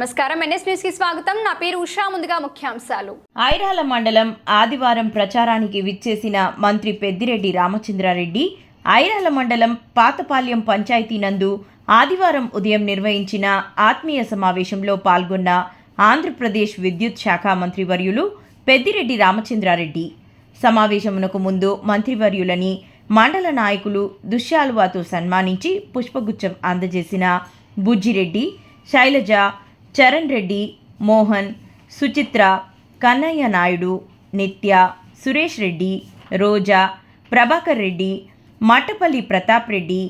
నమస్కారం. ఎన్ఎస్ న్యూస్కి స్వాగతం. నా పేరు ఉషా. ముందుగా ముఖ్యాంశాలు. ఐరాల మండలం ఆదివారం ప్రచారానికి విచ్చేసిన మంత్రి పెద్దిరెడ్డి రామచంద్రారెడ్డి ఐరాల మండలం పాతపాల్యం పంచాయతీ నందు ఆదివారం ఉదయం నిర్వహించిన ఆత్మీయ సమావేశంలో పాల్గొన్న ఆంధ్రప్రదేశ్ విద్యుత్ శాఖ మంత్రివర్యులు పెద్దిరెడ్డి రామచంద్రారెడ్డి. సమావేశమునకు ముందు మంత్రివర్యులని మండల నాయకులు దుశ్యాలువాతో సన్మానించి పుష్పగుచ్చం అందజేసిన బుజ్జిరెడ్డి శైలజ చరణ్ రెడ్డి మోహన్ సుచిత్ర కన్నయ్య నాయుడు నిత్య సురేష్ రెడ్డి రోజా ప్రభాకర్ రెడ్డి మట్టపల్లి ప్రతాప్ రెడ్డి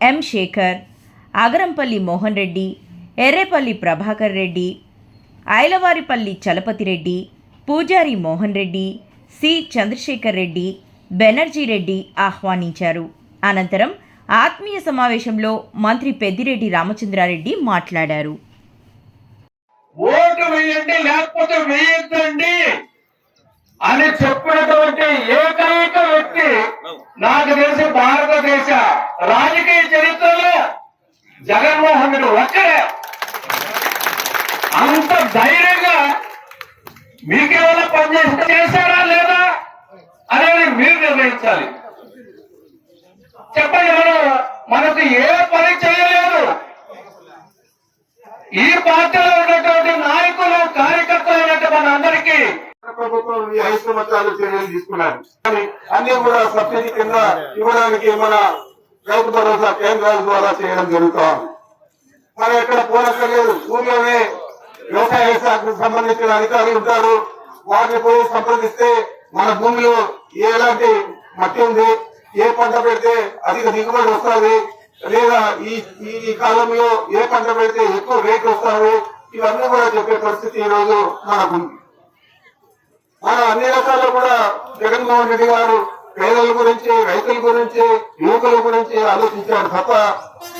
ఎం శేఖర్ అగరంపల్లి మోహన్ రెడ్డి ఎర్రేపల్లి ప్రభాకర్ రెడ్డి ఐలవారిపల్లి చలపతి రెడ్డి పూజారి మోహన్ రెడ్డి సి చంద్రశేఖర్ రెడ్డి బెనర్జీ రెడ్డి ఆహ్వానించారు. అనంతరం ఆత్మీయ సమావేశంలో మంత్రి పెద్దిరెడ్డి రామచంద్రారెడ్డి మాట్లాడారు. ఓటు వేయండి లేకపోతే వేయద్దండి అని చెప్పినటువంటి ఏకైక వ్యక్తి నాకు తెలిసి భారతదేశ రాజకీయ చరిత్రలో జగన్మోహన్ రెడ్డి ఒక్కడే. అంత ధైర్యంగా మీకేమైనా పనిచేస్తే చేశారా లేదా అనేది మీరు నిర్ణయించాలి. చెప్పండి మనం మనకు ఏ పని చేయలేదు. ఈ పార్టీలో ప్రభుత్వం చర్యలు తీసుకున్నారు. కానీ అన్ని కూడా సబ్సిడీ కింద ఇవ్వడానికి మన రైతు భరోసా కేంద్రాల ద్వారా చేయడం జరుగుతాం మనం ఎక్కడ పోనక్కర్లేదు. ఊర్లోనే వ్యవసాయ శాఖకు సంబంధించిన అధికారులు ఉంటారు. వారిని పోయి సంప్రదిస్తే మన భూమిలో ఎలాంటి మట్టి ఉంది ఏ పంట పెడితే అధిక దిగుబడి వస్తుంది లేదా ఈ ఈ కాలంలో ఏ పంట పెడితే ఎక్కువ రేట్ వస్తుంది ఇవన్నీ కూడా చెప్పే పరిస్థితి ఈ రోజు మనకుంది. మన అన్ని రకాలు కూడా జగన్మోహన్ రెడ్డి గారు పేదల గురించి రైతుల గురించి యువకుల గురించి ఆలోచించారు తప్ప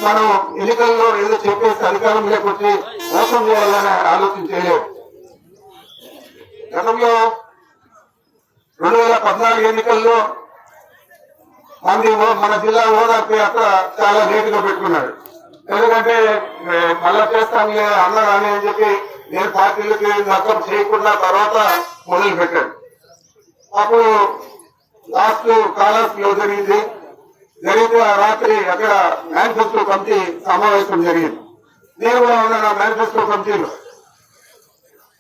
మనం ఎన్నికల్లో ఏదో చెప్పేసి అధికారం లేకొచ్చి మోసం చేయాలని ఆలోచించలేదు గతంలో రెండు వేల పద్నాలుగు ఎన్నికల్లో మంది మన జిల్లా ఓదార్పు యాత్ర చాలా లేట్గా పెట్టుకున్నాడు ఎందుకంటే మళ్ళా చేస్తాంలే అన్నారు అని చెప్పి నేను పార్టీలకి నష్టం చేయకుండా తర్వాత మొదలు పెట్టాడు అప్పుడు లాస్ట్ కాలాస్లో జరిగింది జరిగితే ఆ రాత్రి అక్కడ మేనిఫెస్టో కమిటీ సమావేశం జరిగింది. నేను కూడా ఉన్నాను ఆ మేనిఫెస్టో కమిటీలో.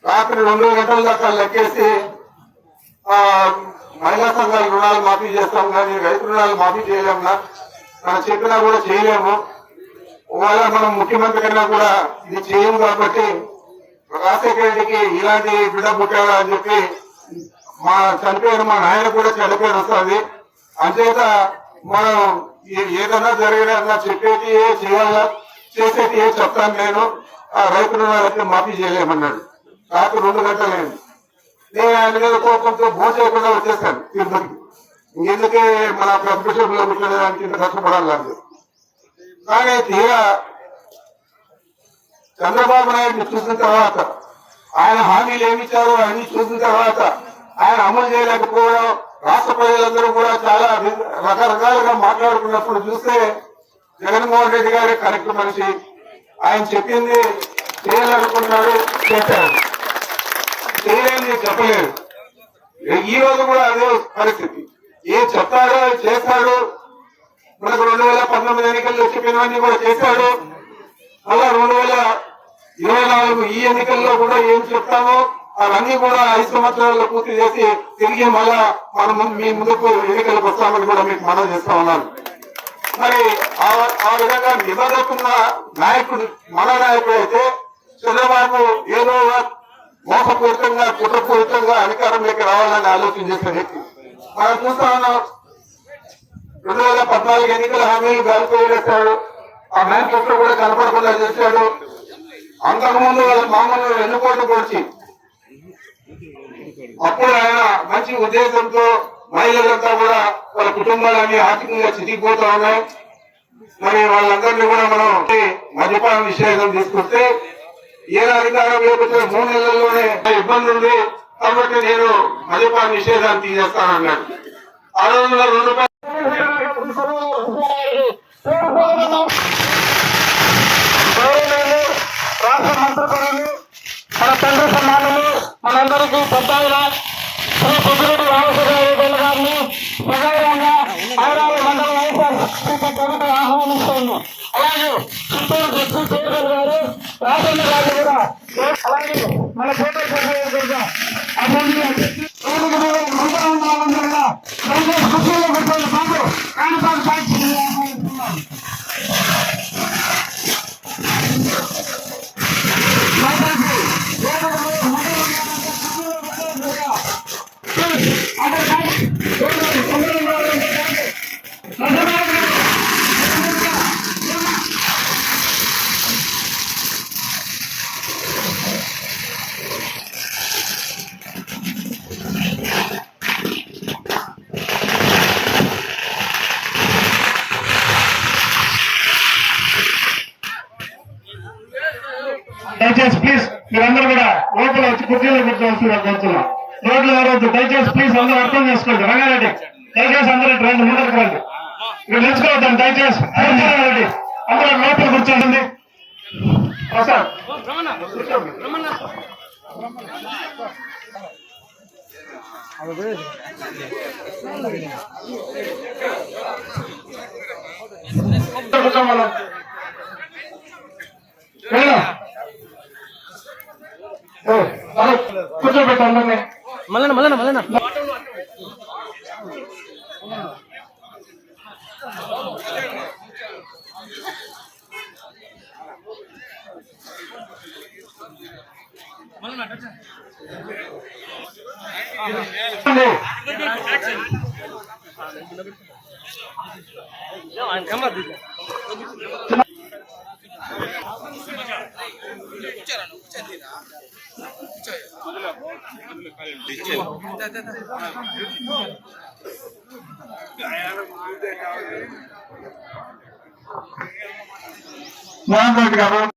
రాత్రి రెండు గంటల దాకా లెక్కేసి ఆ మహిళా సంఘాల రుణాలు మాఫీ చేస్తాం కానీ రైతు రుణాలు మాఫీ చేయలేమన్నా మనం చెప్పినా కూడా చేయలేము. ఒకవేళ మనం ముఖ్యమంత్రి కన్నా కూడా ఇది చేయము కాబట్టి రాజశేఖర ఇలాంటి బిడ్డ పుట్టాడు అని చెప్పి మా చనిపోయిన మా నాయన కూడా చనిపోయిన వస్తుంది. అంచేత మనం ఏ- ఏదన్నా జరిగినా చెప్పేది ఏ చేయాలా చేసేది ఏ చెప్తాను నేను. ఆ రైతులు రుణాలైతే మాఫీ చేయలేమన్నాడు. రాత్రి రెండు గంటలైంది. నేను ఆయన మీద కోపంతో భోజనం చేయకుండా వచ్చేసాను తిరుపతికి. మన ప్రతిపక్షంలో కూర్చోడానికి ఇంత కష్టపడాలి కానీ తీరా చంద్రబాబు నాయుడు చూసిన తర్వాత ఆయన హామీలు ఏమి ఇచ్చారో అన్ని చూసిన తర్వాత ఆయన అమలు చేయలేకపోవడం రాష్ట్ర ప్రజలందరూ కూడా చాలా వి- రకరకాలుగా మాట్లాడుకున్నప్పుడు చూస్తే జగన్మోహన్ రెడ్డి గారే కరెక్ట్ మనిషి. ఆయన చెప్పింది చేయాలనుకున్నాడు చేశారు చేయలేని చెప్పలేదు. ఈ రోజు కూడా అదే పరిస్థితి. ఏ చెప్తాడో చేస్తాడు. మనకు రెండు వేల పంతొమ్మిది ఎన్నికల్లో చెప్పినవన్నీ కూడా చేశాడు అలా రెండు వేల ఇరవై నాలుగు ఈ ఎన్నికల్లో కూడా ఏం చెప్తామో అవన్నీ కూడా ఐదు సంవత్సరాల్లో పూర్తి చేసి తిరిగి మళ్ళా మనం ముందు- మీ ముందుకు ఎన్నికలకు వస్తామని కూడా మీకు మనం చేస్తా ఉన్నాను మరి ఆ విధంగా నిబంధకున్న నాయకుడు మన నాయకుడు అయితే చంద్రబాబు ఏదో మోసపూరితంగా కుట్రపూరితంగా అధికారంలోకి రావాలని ఆలోచన చేసే వ్యక్తి. మనం చూస్తా ఉన్నాం. రెండు వేల పద్నాలుగు ఎన్నికల హామీలు గాలిపోయేస్తాడు ఆ మేనిఫెస్టో కూడా కనపడకుండా చేశాడు అంతకుముందు వాళ్ళ మామూలు ఎన్నుకోట్లు పొడిచి అప్పుడు ఆయన మంచి ఉద్దేశంతో మహిళలంతా కూడా వాళ్ళ కుటుంబాలన్నీ ఆర్థికంగా చితికిపోతా ఉన్నాయి మరి వాళ్ళందరినీ కూడా మనం మద్యపాన నిషేధం తీసుకొస్తే ఏ అధికారం లేకపోతే మూడు నెలల్లోనే ఇబ్బంది ఉంది కాబట్టి నేను మద్యపాన నిషేధాన్ని తీసేస్తానన్నాడు ఆ వందల రెండు రూపాయలు రాష్ట్ర మంత్రి పదవి పెద్దాయన శ్రీ పెద్దిరెడ్డి రామచంద్రారెడ్డి గారిని సగౌరవంగా ఐరాల మండల వైఎస్ఆర్ కమిటీ ఆహ్వానిస్తోంది అలాగే చిత్తూరు డిస్ట్రిక్ట్ చైర్మన్ గారు రాజేంద్ర గారు కూడా. అలాగే మన కోట అసెంబ్లీ ఏడుగురు మండల ఉండాలని కూడా దయచేసి కుర్చీలో కూర్చోండి బాబు కాణిపాక సాక్షి ఆహ్వానిస్తున్నాం దయచేసి ప్లీజ్ మీరందరూ కూడా లోపల వచ్చి కుర్చీలో కూర్చోవలసిందిగా కోరుతున్నాం. రోడ్లు ఎవరొద్దు దయచేసి ప్లీజ్ అందరూ అర్థం చేసుకోండి. రంగారెడ్డి దయచేసి అందరూ రెండు ముందరకు రండి. ఇక్కడ నిలుచుకోవద్దాం దయచేసి. రెడ్డి అందరూ లోపల కూర్చోండి. ప్రసాద్ కూర్చోమన్నా వెళ్ళు. ఓ, అరే, కూర్చోబెట్టు అందరినీ మల్లన మల్లన మల్లన మోహన్ మాట్లాడు గారు.